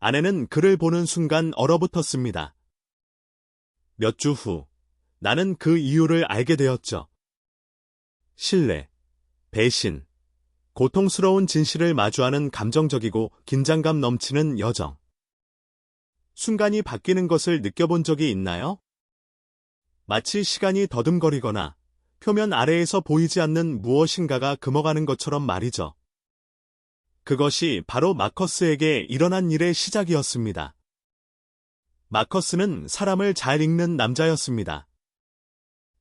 아내는 그를 보는 순간 얼어붙었습니다. 몇 주 후, 나는 그 이유를 알게 되었죠. 신뢰, 배신, 고통스러운 진실을 마주하는 감정적이고 긴장감 넘치는 여정. 순간이 바뀌는 것을 느껴본 적이 있나요? 마치 시간이 더듬거리거나 표면 아래에서 보이지 않는 무엇인가가 금어가는 것처럼 말이죠. 그것이 바로 마커스에게 일어난 일의 시작이었습니다. 마커스는 사람을 잘 읽는 남자였습니다.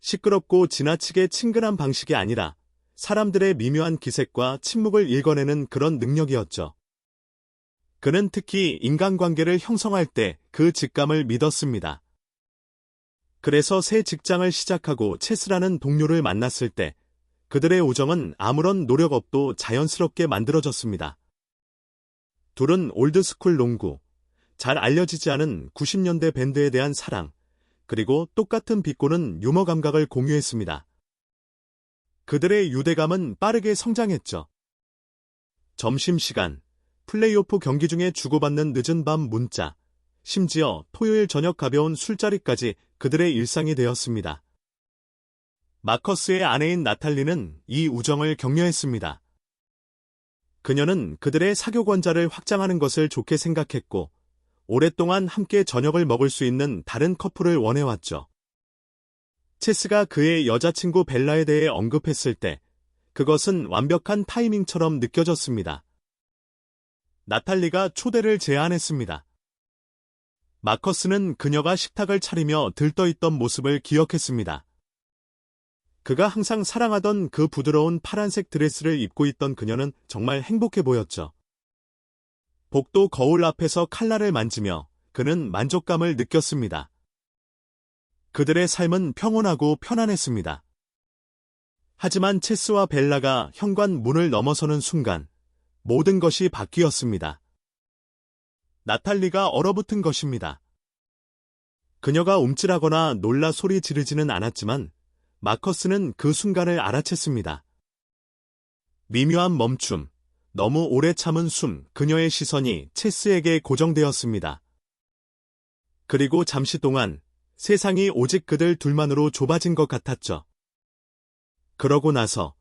시끄럽고 지나치게 친근한 방식이 아니라 사람들의 미묘한 기색과 침묵을 읽어내는 그런 능력이었죠. 그는 특히 인간관계를 형성할 때 그 직감을 믿었습니다. 그래서 새 직장을 시작하고 체스라는 동료를 만났을 때 그들의 우정은 아무런 노력 없도 자연스럽게 만들어졌습니다. 둘은 올드스쿨 농구, 잘 알려지지 않은 90년대 밴드에 대한 사랑, 그리고 똑같은 비꼬는 유머 감각을 공유했습니다. 그들의 유대감은 빠르게 성장했죠. 점심시간, 플레이오프 경기 중에 주고받는 늦은 밤 문자, 심지어 토요일 저녁 가벼운 술자리까지 그들의 일상이 되었습니다. 마커스의 아내인 나탈리는 이 우정을 격려했습니다. 그녀는 그들의 사교권자를 확장하는 것을 좋게 생각했고, 오랫동안 함께 저녁을 먹을 수 있는 다른 커플을 원해왔죠. 체스가 그의 여자친구 벨라에 대해 언급했을 때, 그것은 완벽한 타이밍처럼 느껴졌습니다. 나탈리가 초대를 제안했습니다. 마커스는 그녀가 식탁을 차리며 들떠있던 모습을 기억했습니다. 그가 항상 사랑하던 그 부드러운 파란색 드레스를 입고 있던 그녀는 정말 행복해 보였죠. 복도 거울 앞에서 칼날을 만지며 그는 만족감을 느꼈습니다. 그들의 삶은 평온하고 편안했습니다. 하지만 체스와 벨라가 현관 문을 넘어서는 순간 모든 것이 바뀌었습니다. 나탈리가 얼어붙은 것입니다. 그녀가 움찔하거나 놀라 소리 지르지는 않았지만 마커스는 그 순간을 알아챘습니다. 미묘한 멈춤, 너무 오래 참은 숨, 그녀의 시선이 체스에게 고정되었습니다. 그리고 잠시 동안 세상이 오직 그들 둘만으로 좁아진 것 같았죠. 그러고 나서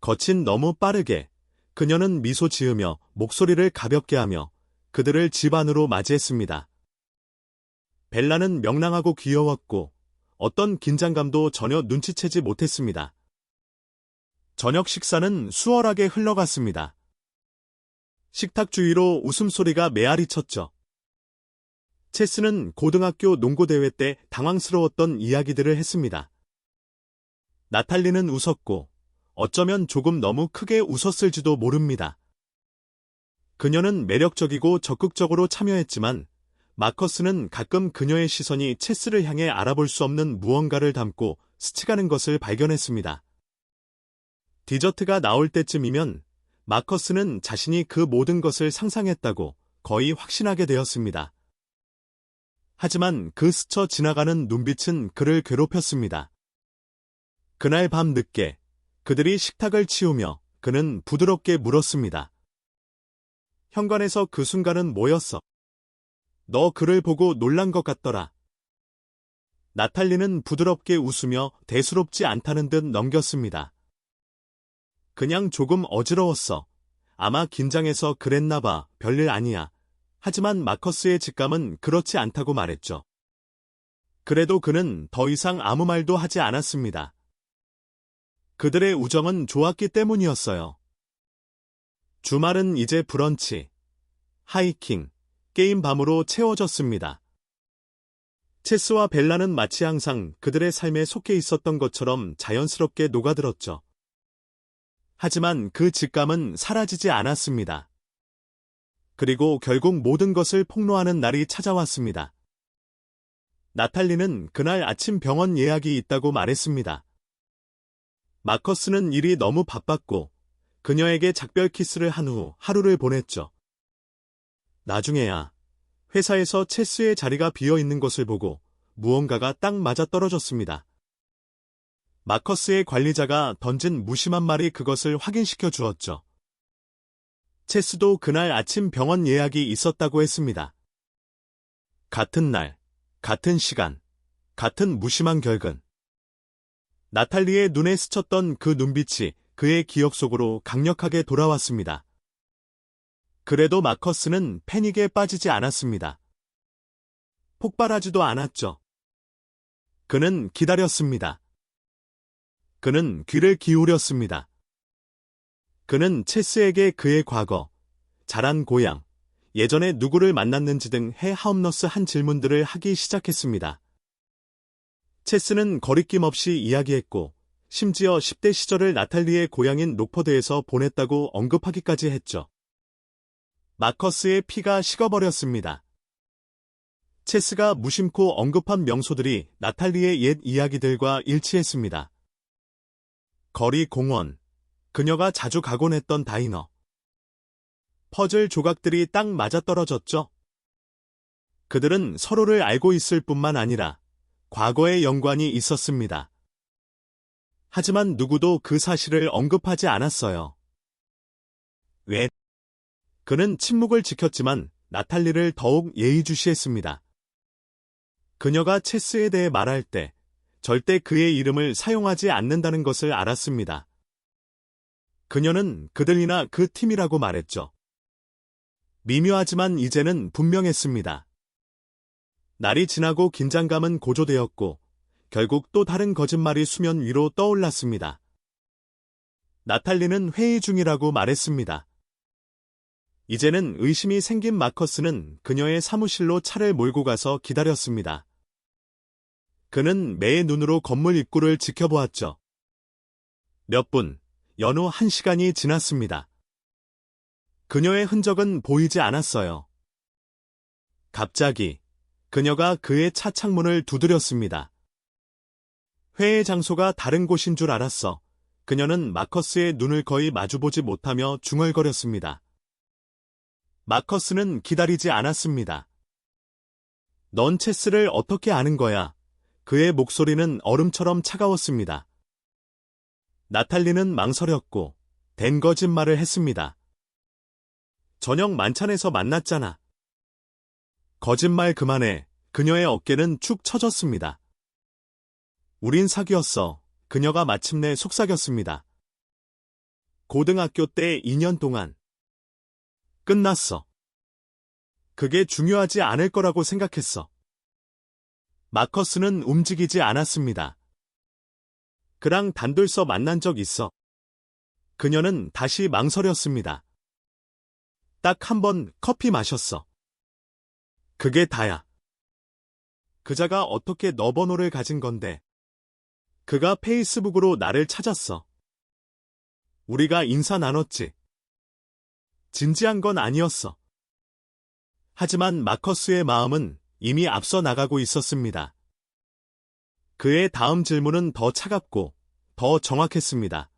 거친 너무 빠르게 그녀는 미소 지으며 목소리를 가볍게 하며 그들을 집 안으로 맞이했습니다. 벨라는 명랑하고 귀여웠고 어떤 긴장감도 전혀 눈치채지 못했습니다. 저녁 식사는 수월하게 흘러갔습니다. 식탁 주위로 웃음소리가 메아리 쳤죠. 체스는 고등학교 농구대회 때 당황스러웠던 이야기들을 했습니다. 나탈리는 웃었고 어쩌면 조금 너무 크게 웃었을지도 모릅니다. 그녀는 매력적이고 적극적으로 참여했지만 마커스는 가끔 그녀의 시선이 체스를 향해 알아볼 수 없는 무언가를 담고 스치가는 것을 발견했습니다. 디저트가 나올 때쯤이면 마커스는 자신이 그 모든 것을 상상했다고 거의 확신하게 되었습니다. 하지만 그 스쳐 지나가는 눈빛은 그를 괴롭혔습니다. 그날 밤 늦게 그들이 식탁을 치우며 그는 부드럽게 물었습니다. 현관에서 그 순간은 뭐였어? 너 그를 보고 놀란 것 같더라. 나탈리는 부드럽게 웃으며 대수롭지 않다는 듯 넘겼습니다. 그냥 조금 어지러웠어. 아마 긴장해서 그랬나 봐. 별일 아니야. 하지만 마커스의 직감은 그렇지 않다고 말했죠. 그래도 그는 더 이상 아무 말도 하지 않았습니다. 그들의 우정은 좋았기 때문이었어요. 주말은 이제 브런치, 하이킹, 게임 밤으로 채워졌습니다. 체스와 벨라는 마치 항상 그들의 삶에 속해 있었던 것처럼 자연스럽게 녹아들었죠. 하지만 그 직감은 사라지지 않았습니다. 그리고 결국 모든 것을 폭로하는 날이 찾아왔습니다. 나탈리는 그날 아침 병원 예약이 있다고 말했습니다. 마커스는 일이 너무 바빴고 그녀에게 작별 키스를 한 후 하루를 보냈죠. 나중에야 회사에서 체스의 자리가 비어 있는 것을 보고 무언가가 딱 맞아 떨어졌습니다. 마커스의 관리자가 던진 무심한 말이 그것을 확인시켜 주었죠. 체스도 그날 아침 병원 예약이 있었다고 했습니다. 같은 날, 같은 시간, 같은 무심한 결근. 나탈리의 눈에 스쳤던 그 눈빛이 그의 기억 속으로 강력하게 돌아왔습니다. 그래도 마커스는 패닉에 빠지지 않았습니다. 폭발하지도 않았죠. 그는 기다렸습니다. 그는 귀를 기울였습니다. 그는 체스에게 그의 과거, 자란 고향, 예전에 누구를 만났는지 등 해하움너스 한 질문들을 하기 시작했습니다. 체스는 거리낌 없이 이야기했고, 심지어 10대 시절을 나탈리의 고향인 록퍼드에서 보냈다고 언급하기까지 했죠. 마커스의 피가 식어버렸습니다. 체스가 무심코 언급한 명소들이 나탈리의 옛 이야기들과 일치했습니다. 거리 공원, 그녀가 자주 가곤 했던 다이너. 퍼즐 조각들이 딱 맞아떨어졌죠. 그들은 서로를 알고 있을 뿐만 아니라 과거의 연관이 있었습니다. 하지만 누구도 그 사실을 언급하지 않았어요. 왜? 그는 침묵을 지켰지만 나탈리를 더욱 예의주시했습니다. 그녀가 체스에 대해 말할 때 절대 그의 이름을 사용하지 않는다는 것을 알았습니다. 그녀는 그들이나 그 팀이라고 말했죠. 미묘하지만 이제는 분명했습니다. 날이 지나고 긴장감은 고조되었고 결국 또 다른 거짓말이 수면 위로 떠올랐습니다. 나탈리는 회의 중이라고 말했습니다. 이제는 의심이 생긴 마커스는 그녀의 사무실로 차를 몰고 가서 기다렸습니다. 그는 매의 눈으로 건물 입구를 지켜보았죠. 몇 분, 연후 한 시간이 지났습니다. 그녀의 흔적은 보이지 않았어요. 갑자기 그녀가 그의 차 창문을 두드렸습니다. 회의 장소가 다른 곳인 줄 알았어. 그녀는 마커스의 눈을 거의 마주보지 못하며 중얼거렸습니다. 마커스는 기다리지 않았습니다. 넌 체스를 어떻게 아는 거야? 그의 목소리는 얼음처럼 차가웠습니다. 나탈리는 망설였고 된 거짓말을 했습니다. 저녁 만찬에서 만났잖아. 거짓말 그만해. 그녀의 어깨는 축 처졌습니다. 우린 사귀었어. 그녀가 마침내 속삭였습니다. 고등학교 때 2년 동안. 끝났어. 그게 중요하지 않을 거라고 생각했어. 마커스는 움직이지 않았습니다. 그랑 단둘서 만난 적 있어. 그녀는 다시 망설였습니다. 딱 한 번 커피 마셨어. 그게 다야. 그자가 어떻게 너 번호를 가진 건데. 그가 페이스북으로 나를 찾았어. 우리가 인사 나눴지. 진지한 건 아니었어. 하지만 마커스의 마음은 이미 앞서 나가고 있었습니다. 그의 다음 질문은 더 차갑고 더 정확했습니다.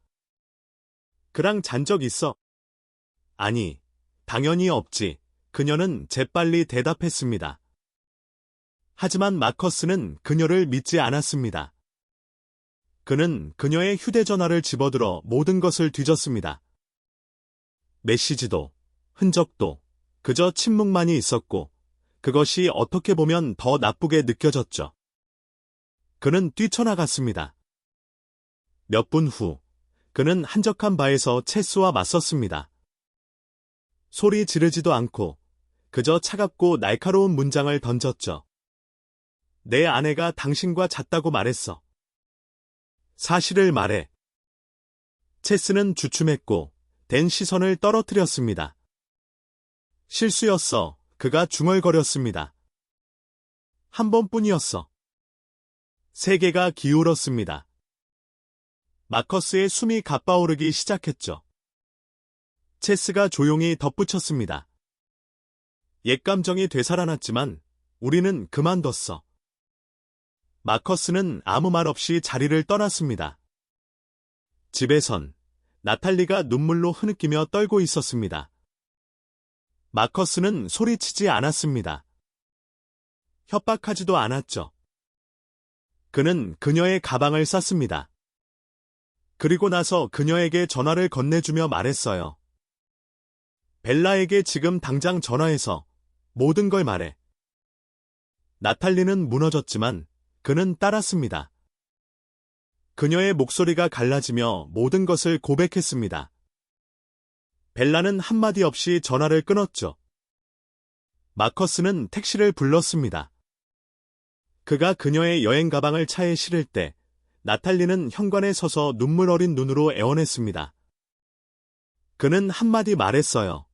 그랑 잔 적 있어? 아니, 당연히 없지. 그녀는 재빨리 대답했습니다. 하지만 마커스는 그녀를 믿지 않았습니다. 그는 그녀의 휴대전화를 집어들어 모든 것을 뒤졌습니다. 메시지도, 흔적도, 그저 침묵만이 있었고, 그것이 어떻게 보면 더 나쁘게 느껴졌죠. 그는 뛰쳐나갔습니다. 몇 분 후, 그는 한적한 바에서 체스와 맞섰습니다. 소리 지르지도 않고 그저 차갑고 날카로운 문장을 던졌죠. 내 아내가 당신과 잤다고 말했어. 사실을 말해. 체스는 주춤했고 댄 시선을 떨어뜨렸습니다. 실수였어. 그가 중얼거렸습니다. 한 번뿐이었어. 세계가 기울었습니다. 마커스의 숨이 가빠오르기 시작했죠. 체스가 조용히 덧붙였습니다. 옛 감정이 되살아났지만 우리는 그만뒀어. 마커스는 아무 말 없이 자리를 떠났습니다. 집에선 나탈리가 눈물로 흐느끼며 떨고 있었습니다. 마커스는 소리치지 않았습니다. 협박하지도 않았죠. 그는 그녀의 가방을 쌌습니다. 그리고 나서 그녀에게 전화를 건네주며 말했어요. 벨라에게 지금 당장 전화해서 모든 걸 말해. 나탈리는 무너졌지만 그는 따랐습니다. 그녀의 목소리가 갈라지며 모든 것을 고백했습니다. 벨라는 한마디 없이 전화를 끊었죠. 마커스는 택시를 불렀습니다. 그가 그녀의 여행 가방을 차에 실을 때 나탈리는 현관에 서서 눈물 어린 눈으로 애원했습니다. 그는 한마디 말했어요.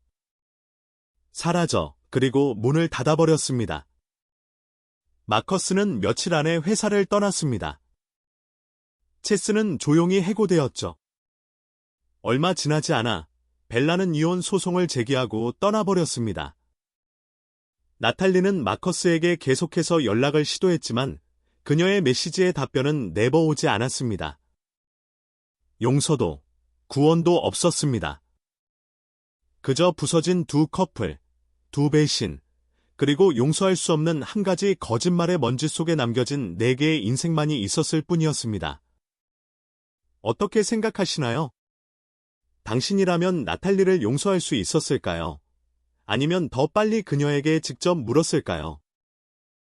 사라져, 그리고 문을 닫아버렸습니다. 마커스는 며칠 안에 회사를 떠났습니다. 체스는 조용히 해고되었죠. 얼마 지나지 않아 벨라는 이혼 소송을 제기하고 떠나버렸습니다. 나탈리는 마커스에게 계속해서 연락을 시도했지만 그녀의 메시지의 답변은 내버 오지 않았습니다. 용서도, 구원도 없었습니다. 그저 부서진 두 커플, 두 배신, 그리고 용서할 수 없는 한 가지 거짓말의 먼지 속에 남겨진 네 개의 인생만이 있었을 뿐이었습니다. 어떻게 생각하시나요? 당신이라면 나탈리를 용서할 수 있었을까요? 아니면 더 빨리 그녀에게 직접 물었을까요?